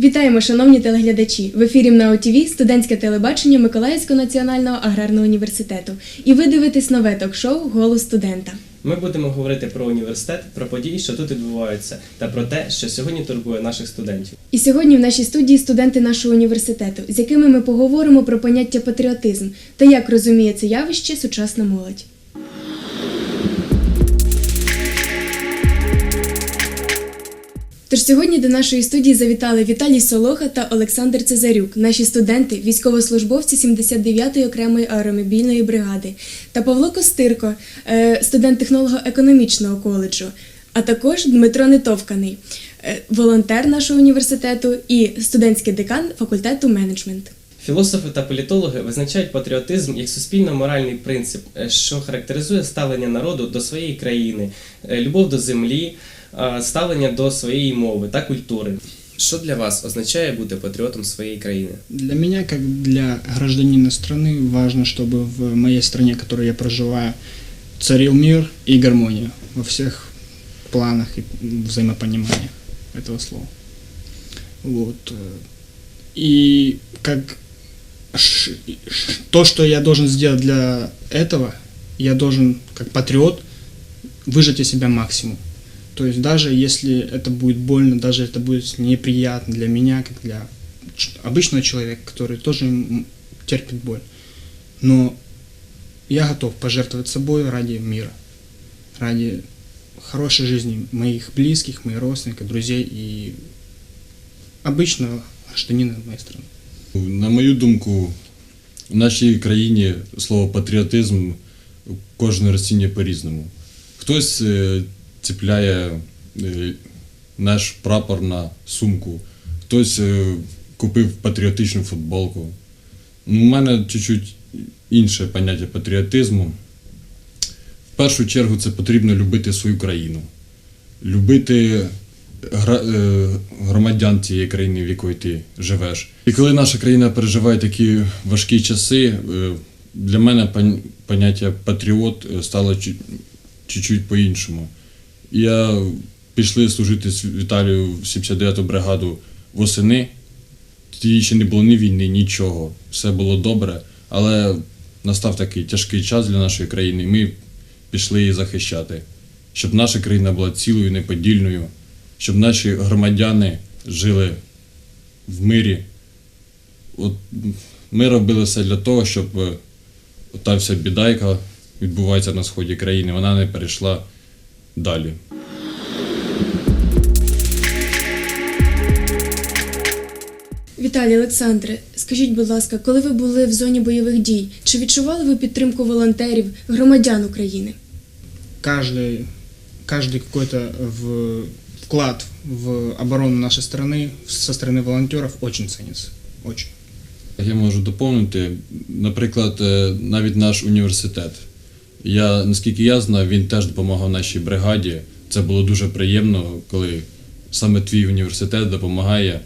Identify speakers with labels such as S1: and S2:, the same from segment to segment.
S1: Вітаємо, шановні телеглядачі! В ефірі МНАО ТВ студентське телебачення Миколаївського національного аграрного університету. І ви дивитесь нове ток-шоу Голос студента.
S2: Ми будемо говорити про університет, про події, що тут відбуваються, та про те, що сьогодні турбує наших студентів.
S1: І сьогодні в нашій студії студенти нашого університету, з якими ми поговоримо про поняття патріотизм та як розуміє це явище сучасна молодь. Тож сьогодні до нашої студії завітали Віталій Солоха та Олександр Цезарюк, наші студенти, військовослужбовці 79-ї окремої аеромобільної бригади, та Павло Костирко, е, студент технолого-економічного коледжу, а також Дмитро Нетовканий, е, волонтер нашого університету і студентський декан факультету менеджмент.
S2: Філософи та політологи визначають патріотизм як суспільно-моральний принцип, е, що характеризує ставлення народу до своєї країни, е, любов до землі, е, ставлення до своєї мови та культури. Що для вас означає бути патріотом своєї країни?
S3: Для меня, как для гражданина страны, важно, чтобы в моей стране, в которой я проживаю, царил мир и гармония во всех планах и взаимопонимания этого слова. Вот. э, И как ш- ш- то, что я должен сделать для этого, я должен, как патриот, выжать из себя максимум. То есть даже если это будет больно, даже это будет неприятно для меня, как для обычного человека, который тоже терпит боль. Но я готов пожертвовать собой ради мира, ради хорошей жизни моих близких, моих родственников, друзей и обычного гражданина моей страны.
S4: На мою думку, в нашій країні слово патріотизм кожен розцінює по-різному. Хтось е, ціпляє е, наш прапор на сумку, хтось е, купив патріотичну футболку. У мене чуть-чуть інше поняття патріотизму. В першу чергу це потрібно любити свою країну, любити громадян тієї країни, в якої ти живеш. І коли наша країна переживає такі важкі часи, е, для мене поняття патріот е, стало чу- чуть-чуть по-іншому. Я пішли служити з Віталію в 79-ту бригаду восени. Тоді ще не було ні війни, нічого. Все було добре, але настав такий тяжкий час для нашої країни, і ми пішли її захищати, щоб наша країна була цілою, неподільною, щоб наші громадяни жили в мирі. От ми робили все для того, щоб е, та вся біда, яка відбувається на сході країни, вона не перейшла далі.
S1: Віталій Олександре, скажіть, будь ласка, коли ви були в зоні бойових дій, чи відчували ви підтримку волонтерів, громадян України?
S3: Каждый, каждый какой-то в- вклад в оборону нашей страны со стороны волонтеров очень ценится. Очень.
S4: Я можу доповнити, наприклад, е, навіть наш університет. Я, наскільки я знаю, він теж допомагав нашій бригаді. Це було дуже приємно, коли саме твій університет допомагає.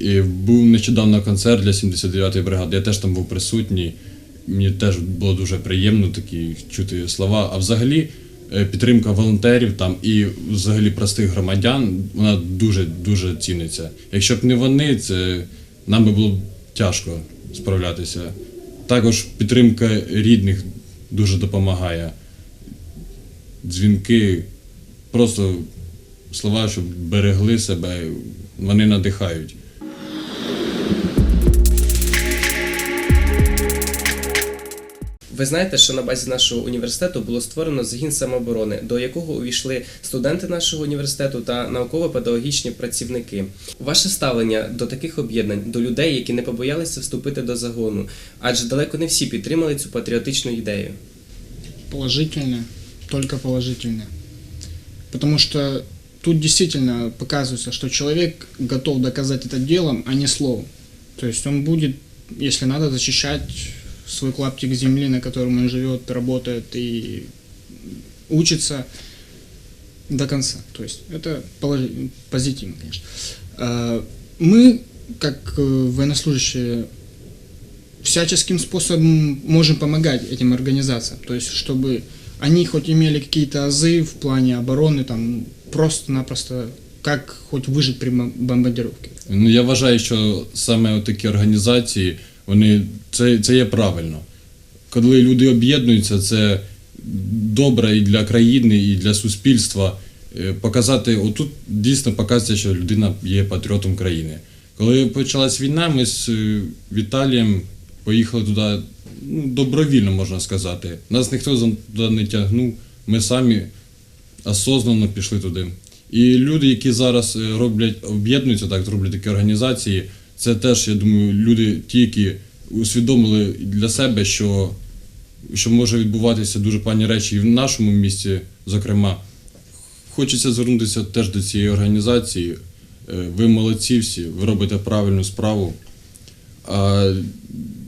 S4: І був нещодавно концерт для 79-ї бригади. Я теж там був присутній. Мені теж було дуже приємно такі чути слова. А взагалі підтримка волонтерів там і взагалі простих громадян, вона дуже дуже ціниться. Якщо б не вони, це нам би було б тяжко справлятися. Також підтримка рідних дуже допомагає. Дзвінки, просто слова, щоб берегли себе, вони надихають.
S2: Ви знаєте, що на базі нашого університету було створено загін самооборони, до якого увійшли студенти нашого університету та науково-педагогічні працівники. Ваше ставлення до таких об'єднань, до людей, які не побоялися вступити до загону, адже далеко не всі підтримали цю патріотичну ідею.
S3: Положительное, только положительное. Потому что тут действительно показывается, что человек готов доказать это делом, а не словом. То есть он будет, если надо, защищать свой клаптик земли, на котором он живет, работает и учится до конца. То есть это положи- позитивно, конечно. А, Мы, как э, военнослужащие, всяческим способом можем помогать этим организациям. То есть, чтобы они хоть имели какие-то азы в плане обороны, там просто-напросто как хоть выжить при бом- бомбардировке.
S4: Ну, я вважаю, що саме такі організації, вони, це, це є правильно. Коли люди об'єднуються, це добре і для країни, і для суспільства. Е, Показати, отут дійсно показується, що людина є патріотом країни. Коли почалась війна, ми з е, Віталієм поїхали туди ну, добровільно, можна сказати. Нас ніхто туди не тягнув, ми самі осознанно пішли туди. І люди, які зараз е, роблять, об'єднуються, так, роблять такі організації, це теж, я думаю, люди, ті, які усвідомили для себе, що, що може відбуватися дуже пані речі і в нашому місті, зокрема. Хочеться звернутися теж до цієї організації. Е, Ви молодці всі, ви робите правильну справу. А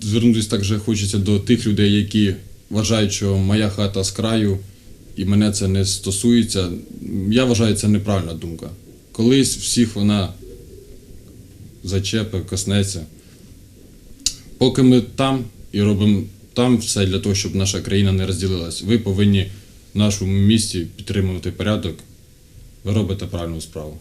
S4: звернутися також хочеться до тих людей, які вважають, що моя хата з краю і мене це не стосується. Я вважаю, це неправильна думка. Колись всіх вона зачепить, коснеться. Поки ми там і робимо там все для того, щоб наша країна не розділилась, ви повинні в нашому місті підтримувати порядок. Ви робите правильну справу.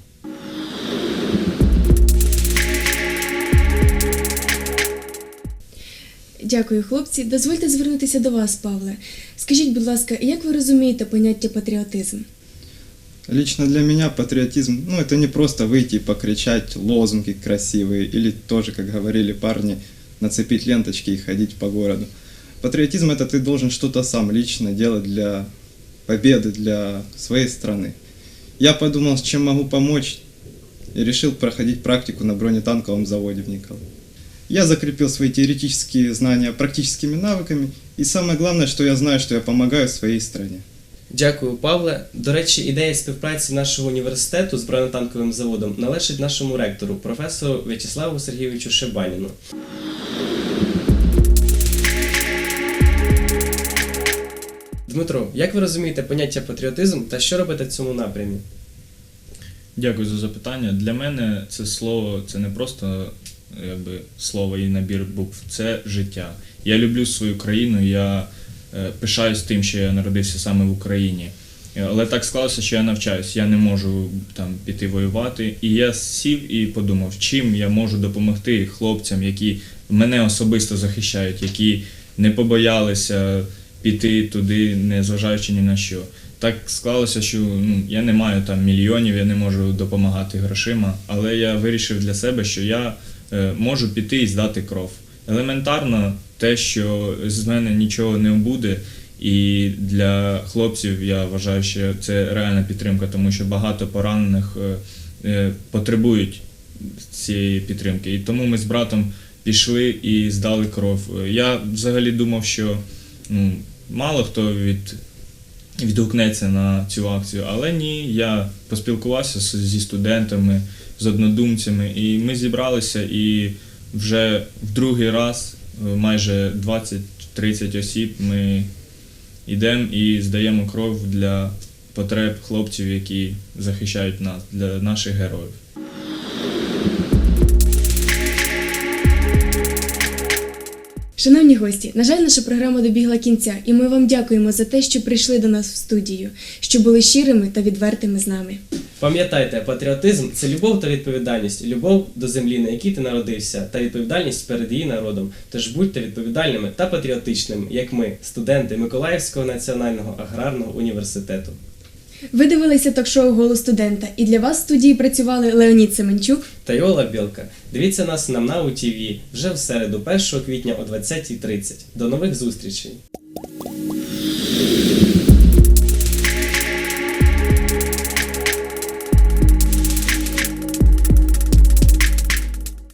S1: Дякую, хлопці. Дозвольте звернутися до вас, Павле. Скажіть, будь ласка, як ви розумієте поняття патріотизм?
S5: Лично для меня патриотизм, ну это не просто выйти и покричать лозунги красивые или тоже, как говорили парни, нацепить ленточки и ходить по городу. Патриотизм это ты должен что-то сам лично делать для победы, для своей страны. Я подумал, с чем могу помочь и решил проходить практику на бронетанковом заводе в Николаеве. Я закрепил свои теоретические знания практическими навыками, и самое главное, что я знаю, что я помогаю своей стране.
S2: Дякую, Павле. До речі, ідея співпраці нашого університету з бронетанковим заводом належить нашому ректору, професору В'ячеславу Сергійовичу Шебаніну. Дмитро, як ви розумієте поняття патріотизм та що робите в цьому напрямі?
S6: Дякую за запитання. Для мене це слово це не просто якби, слово і набір букв, це життя. Я люблю свою країну, я пишаюсь тим, що я народився саме в Україні. Е, Але так склалося, що я навчаюсь, я не можу там піти воювати. І я сів і подумав, чим я можу допомогти хлопцям, які мене особисто захищають, які не побоялися піти туди, не зважаючи ні на що. Так склалося, що ну, я не маю там мільйонів, я не можу допомагати грошима, але я вирішив для себе, що я е, можу піти і здати кров. Елементарно те, що з мене нічого не буде, і для хлопців я вважаю, що це реальна підтримка, тому що багато поранених е, е, потребують цієї підтримки. І тому ми з братом пішли і здали кров. Я взагалі думав, що ну, мало хто від відгукнеться на цю акцію. Але ні, я поспілкувався зі студентами, з однодумцями, і ми зібралися і вже в другий раз, майже 20-30 осіб, ми йдемо і здаємо кров для потреб хлопців, які захищають нас, для наших героїв.
S1: Шановні гості, на жаль, наша програма добігла кінця, і ми вам дякуємо за те, що прийшли до нас в студію, що були щирими та відвертими з нами.
S2: Пам'ятайте, патріотизм це любов та відповідальність, любов до землі, на якій ти народився, та відповідальність перед її народом. Тож будьте відповідальними та патріотичними, як ми, студенти Миколаївського національного аграрного університету.
S1: Ви дивилися ток-шоу Голос студента, і для вас в студії працювали Леонід Семенчук
S2: та Йола Білка. Дивіться нас на МНАУ ТВ вже в середу, 1 квітня о 20.30. До нових зустрічей!